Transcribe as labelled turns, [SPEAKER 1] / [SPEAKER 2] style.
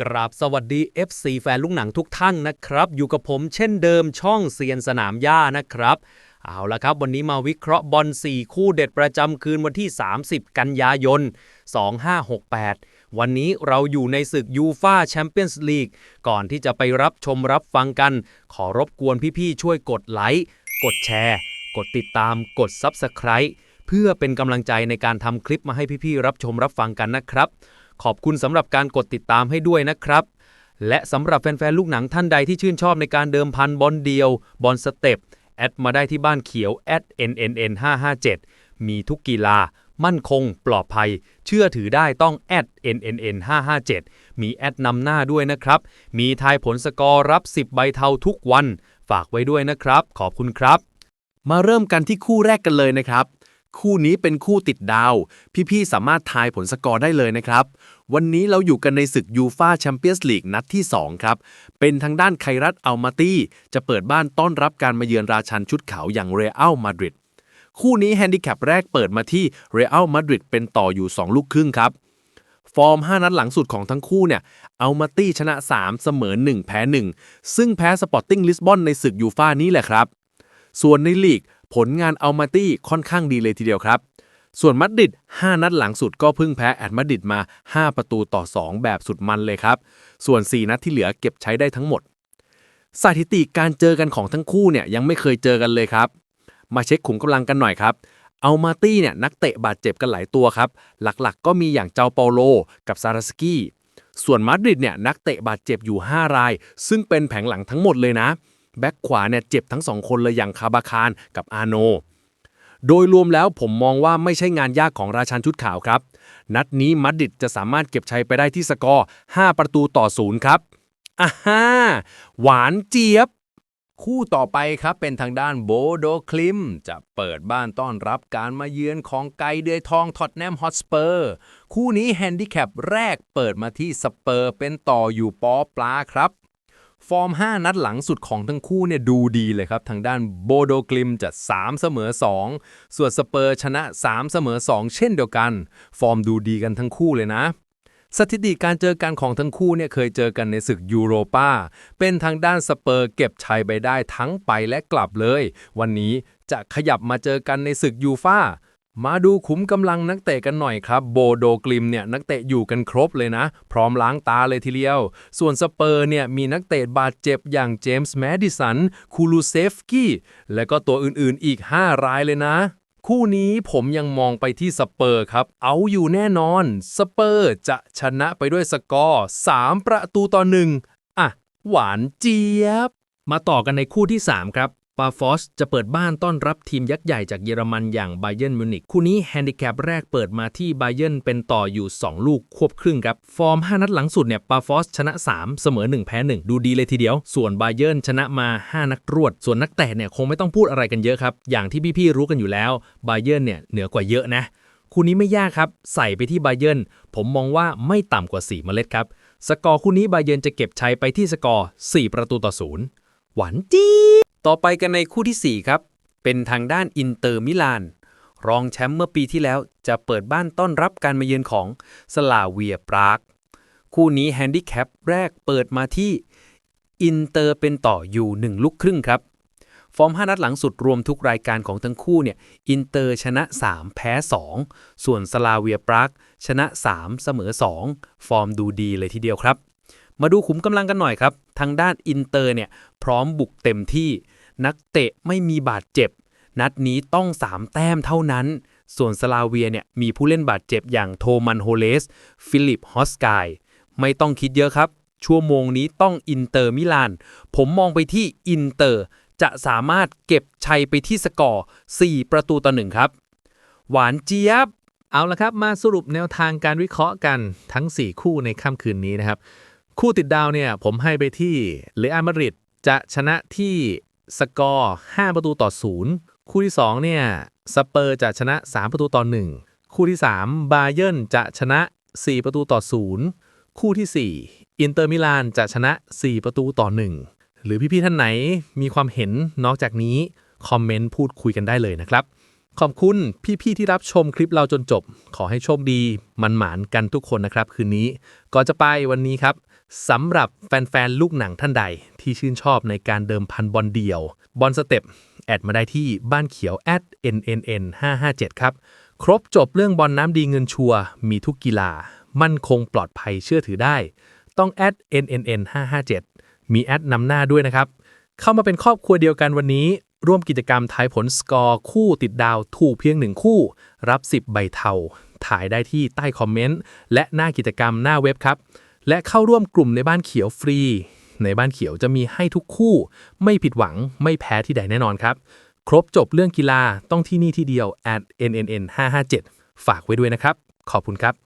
[SPEAKER 1] กราบสวัสดี FC แฟนลูกหนังทุกท่านนะครับ อยู่กับผมเช่นเดิมช่องเซียนสนามหญ้านะครับ เอาละครับ วันนี้มาวิเคราะห์บอล 4 คู่เด็ดประจำคืนวันที่ 30 กันยายน 2568 วันนี้เราอยู่ในศึกยูฟาแชมเปี้ยนส์ลีกก่อนที่จะไปรับชมรับฟังกัน ขอรบกวนพี่ๆช่วยกดไลค์กดแชร์ กดติดตามกด Subscribe เพื่อเป็นกำลังใจในการทำคลิปมาให้พี่ๆรับชมรับฟังกันนะครับ ขอบคุณสำหรับการกดติดตามให้ด้วยนะครับ และสำหรับแฟนๆ ลูกหนังท่านใดที่ชื่นชอบในการเดิมพันบอลเดียว บอลสเต็ป แอดมาได้ที่บ้านเขียว @nnn 557 มีทุกกีฬา มั่นคง ปลอดภัย เชื่อถือได้ต้อง @nnn 557 มีแอดนำหน้าด้วยนะครับ มีทายผลสกอร์รับ 10 ใบเทาทุกวัน ฝากไว้ด้วยนะครับ ขอบคุณครับ
[SPEAKER 2] มาเริ่มกันที่คู่แรกกันเลยนะครับ คู่นี้เป็นคู่ติดดาว พี่ๆ สามารถทายผลสกอร์ได้เลยนะครับ วันนี้เราอยู่กันในศึกยูฟาแชมเปี้ยนส์ลีกนัดที่ 2 ครับ เป็นทางด้านไครัตอัลมาตี้จะเปิดบ้านต้อนรับการมาเยือนราชันชุดขาวอย่างเรอัลมาดริดคู่นี้แฮนดิแคปแรกเปิดมาที่เรอัลมาดริดเป็นต่ออยู่ 2 ลูกครึ่งครับ ฟอร์ม 5 นัดหลังสุดของทั้งคู่เนี่ยเอามาตี้ชนะ 3 เสมอ 1 แพ้ 1 ซึ่งแพ้สปอร์ติ้งลิสบอนในศึกยูฟานี้แหละครับส่วนในลีก ผลงานเอามาตี้ค่อนข้างดีเลยทีเดียวครับ ส่วนมัดริด 5 นัดหลังสุดก็เพิ่งแพ้แอดมาดริดมา 5 ประตูต่อ 2 แบบสุดมันเลยครับ ส่วน 4 นัดที่เหลือเก็บใช้ได้ทั้งหมด สถิติการเจอกันของทั้งคู่เนี่ยยังไม่เคยเจอกันเลยครับ มาเช็คขุมกำลังกันหน่อยครับเอามาตี้เนี่ยนักเตะบาดเจ็บกันหลายตัวครับ หลักๆ ก็มีอย่างเจ้าเปาโลกับซาราสกี้ส่วนมาดริดเนี่ยนักเตะบาดเจ็บอยู่ 5 ราย ซึ่งเป็นแผงหลังทั้งหมดเลยนะ แบ็คขวาเนี่ยเจ็บทั้งสองคนเลยอย่างคาบาคารกับอาโน โดยรวมแล้วผมมองว่าไม่ใช่งานยากของราชันชุดขาวครับ นัดนี้มาดริดจะสามารถเก็บชัยไปได้ที่สกอร์ 5 ประตูต่อศูนย์ครับอ่าฮ่าหวานเจี๊ยบ
[SPEAKER 3] คู่ต่อไปครับเป็นทางด้านโบโดคลิม จะเปิดบ้านต้อนรับการมาเยือนของไกเดือยทองท็อตแนมฮอตสเปอร์ คู่นี้แฮนดิแคปแรกเปิดมาที่สเปอร์เป็นต่ออยู่ปอปลาครับ ฟอร์ม 5 นัดหลังสุดของทั้งคู่เนี่ยดูดีเลยครับ ทางด้านโบโดกลิมจะ3เสมอ 2 ส่วนสเปอร์ชนะ 3 เสมอ 2 เช่นเดียวกัน ฟอร์มดูดีกันทั้งคู่เลยนะ สถิติการเจอกันของทั้งคู่เนี่ยเคยเจอกันในศึกยูโรปาเป็นทางด้านสเปอร์เก็บชัยไปได้ทั้งไปและกลับเลย วันนี้จะขยับมาเจอกันในศึกยูฟา มาดูขุมกำลังนักเตะกันหน่อยครับ โบโดกลิมเนี่ยนักเตะอยู่กันครบเลยนะ พร้อมล้างตาเลยทีเดียว ส่วนสเปอร์เนี่ยมีนักเตะบาดเจ็บอย่างเจมส์แมดิสัน คูลูเซฟกี้ และก็ตัวอื่นๆอีก 5 รายเลยนะ คู่นี้ผมยังมองไปที่สเปอร์ครับ เอาอยู่แน่นอน สเปอร์จะชนะไปด้วยสกอร์ 3 ประตูต่อหนึ่งอะ หวานเจี๊ยบ
[SPEAKER 1] มาต่อกันในคู่ที่ 3 ครับ ปาฟอสจะเปิดบ้านต้อนรับทีมยักษ์ใหญ่จากเยอรมันอย่างไบเย r n มิวนิกคู่นี้แฮนดิแคปแรกเปิดมาที่ไบเย r n เป็นต่ออยู่ 2 ลูกควบครึ่งครับ ฟอร์ม 5 นัดหลังสุดเนี่ยปาฟอสชนะ 3 เสมอ 1 แพ้ 1 ดูดีเลยทีเดียว ส่วนไบเย r n ชนะมา 5 นัดรวด ส่วนนักเตะเนี่ยคงไม่ต้องพูดอะไรกันเยอะครับ อย่างที่พี่ๆรู้กันอยู่แล้วไบเย r n เนี่ยเหนือกว่าเยอะนะคู่นี้ไม่ยากครับ ใส่ไปที่ไบเย r n ผมมองว่าไม่ต่ำกว่า 4 เมล็ดครับสกอร์คู่นี้ไบเย r n จะเก็บชัยไปที่สกอร์ 4 ประตูต่อศูนย์หวานจี ต่อไปกันในคู่ทีสี่ 4 ครับ เป็นทางด้านอินเตอร์มิลาน รองแชมป์เมื่อปีที่แล้วจะเปิดบ้านต้อนรับการมาเยือนของสลาเวียปราก คู่นี้แฮนดิแคปแรกเปิดมาที่อินเตอร์เป็นต่ออยู่ 1 ลูกครึ่งครับ ฟอร์ม 5 นัดหลังสุดรวมทุกรายการของทั้งคู่เนี่ยอินเตอร์ชนะ 3 แพ้ 2 ส่วนสลาเวียปรากชนะ 3 เสมอ 2 ฟอร์มดูดีเลยทีเดียวครับ มาดูขุมกำลังกันหน่อยครับ ทางด้านอินเตอร์เนี่ยพร้อมบุกเต็มที่ นักเตะไม่มีบาดเจ็บ นัดนี้ต้อง3แต้มเท่านั้น ส่วนสลาเวียเนี่ยมีผู้เล่นบาดเจ็บอย่างโทมันโฮเลส ฟิลิปฮอสกายไม่ต้องคิดเยอะครับ ชั่วโมงนี้ต้องอินเตอร์มิลาน ผมมองไปที่อินเตอร์จะสามารถเก็บชัยไปที่สกอร์ 4 ประตูต่อหนึ่งครับ หวานเจี๊ยบ
[SPEAKER 4] เอาละครับ มาสรุปแนวทางการวิเคราะห์กันทั้ง 4 คู่ในค่ำคืนนี้นะครับ คู่ติดดาวเนี่ย ผมให้ไปที่เรอัลมาริดจะชนะที่ สกอร์ 5 ประตูต่อ 0 คู่ที่ 2 เนี่ย สเปอร์จะชนะ 3 ประตูต่อ 1 คู่ที่ 3 บาเยิร์นจะชนะ 4 ประตูต่อ 0 คู่ทีสี่ 4 อินเตอร์มิลานจะชนะ 4 ประตูต่อ 1 หรือพี่ ๆ ท่านไหนมีความเห็นนอกจากนี้ คอมเมนต์พูดคุยกันได้เลยนะครับ ขอบคุณพี่ ๆ ที่รับชมคลิปเราจนจบ ขอให้โชคดี มันหมานกันทุกคนนะครับ คืนนี้ก่อนจะไปวันนี้ครับ สำหรับแฟนๆ ลูกหนังท่านใดที่ชื่นชอบในการเดิมพันบอลเดี่ยว บอลสเต็ป แอดมาได้ที่บ้านเขียว at nnn 557ครับ ครบจบเรื่องบอลน้ำดีเงินชัว มีทุกกีฬา มั่นคงปลอดภัยเชื่อถือได้ ต้อง at nnn 557มีแอดนำหน้าด้วยนะครับ เข้ามาเป็นครอบครัวเดียวกันวันนี้ ร่วมกิจกรรมทายผลสกอร์คู่ติดดาวถูกเพียงหนึ่งคู่ รับ 10 ใบเทาถ่ายได้ที่ใต้คอมเมนต์และหน้ากิจกรรมหน้าเว็บครับ และเข้าร่วมกลุ่มในบ้านเขียวฟรี ในบ้านเขียวจะมีให้ทุกคู่ ไม่ผิดหวังไม่แพ้ที่ใดแน่นอนครับ ครบจบเรื่องกีฬาต้องที่นี่ที่เดียว at nnn 557ฝากไว้ด้วยนะครับ ขอบคุณครับ